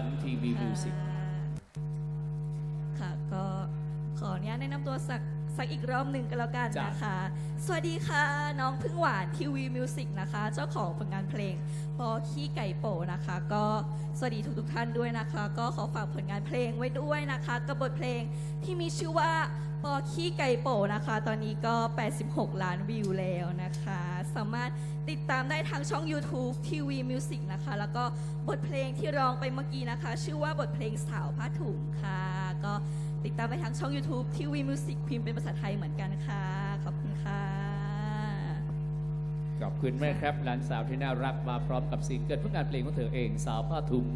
ันทีวีมิวสิกค่ะก็ขออนุญาตแนะนำตัวสัก สักอีกรอบหนึ่งก็แล้วกันนะคะ สวัสดีค่ะ น้องพึ่งหวานทีวีมิวสิกนะคะ เจ้าของผลงานเพลงปอขี้ไก่โปนะคะ ก็สวัสดีทุกทุกท่านด้วยนะคะ ก็ขอฝากผลงานเพลงไว้ด้วยนะคะกับบทเพลงที่มีชื่อว่าปอขี้ไก่โปนะคะ ตอนนี้ก็ 86 ล้านวิวแล้วนะคะ สามารถติดตามได้ทางช่อง YouTube ทีวีมิวสิกนะคะ แล้วก็บทเพลงที่ร้องไปเมื่อกี้นะคะ ชื่อว่าบทเพลงสาวผ้าถุงค่ะก็ ติดตามไปทางช่อง YouTube ทีวีมิวสิกพิมพ์เป็นภาษาไทยเหมือนกันค่ะ ขอบคุณค่ะ ขอบคุณแม่ครับ หลานสาวที่น่ารักมาพร้อมกับซิงเกิลเพื่องานเพลงของเธอเองสาวผ้าถุง